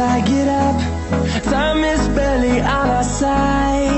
I get up. Time is barely on our side.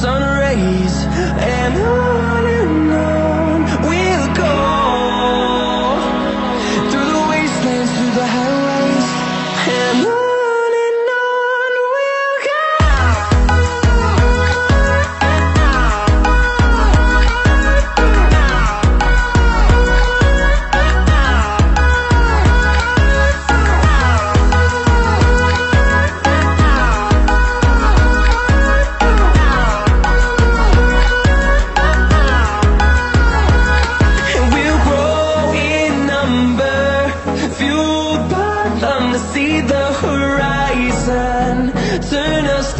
sun rays. And on turn us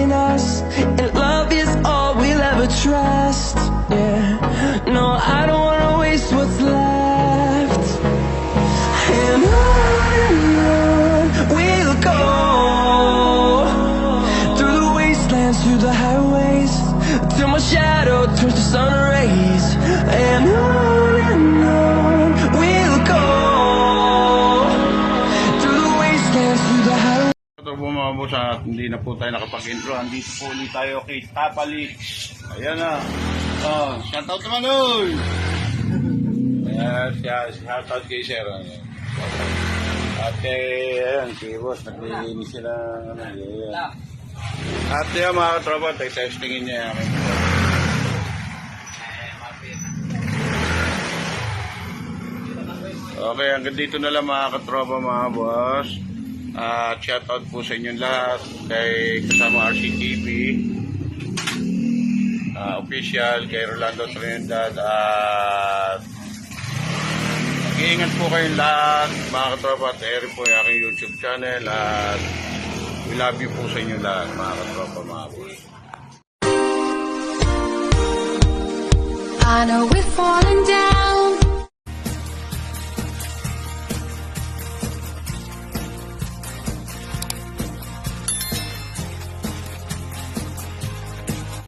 at hindi na po tayo nakapag-intro. Andito po ulit tayo kay Tapalik. Ayan na. Oh, shoutout naman oy! Ayan, siya, shoutout kay Sir. Ayan. At kay, ayan, kay boss, naglinis sila. Ano, ayan. At yan mga katropa, testingin niya aking Okay, hanggang dito na lang mga katropa mga boss. At shoutout po sa inyong lahat kay kasama RCTV ah, official kay Rolando Trinidad at mag-iingat po kayong lahat mga katropa at eri po yung aking YouTube channel at we love you po sa inyong lahat mga katropa mga boss. I know we're falling down.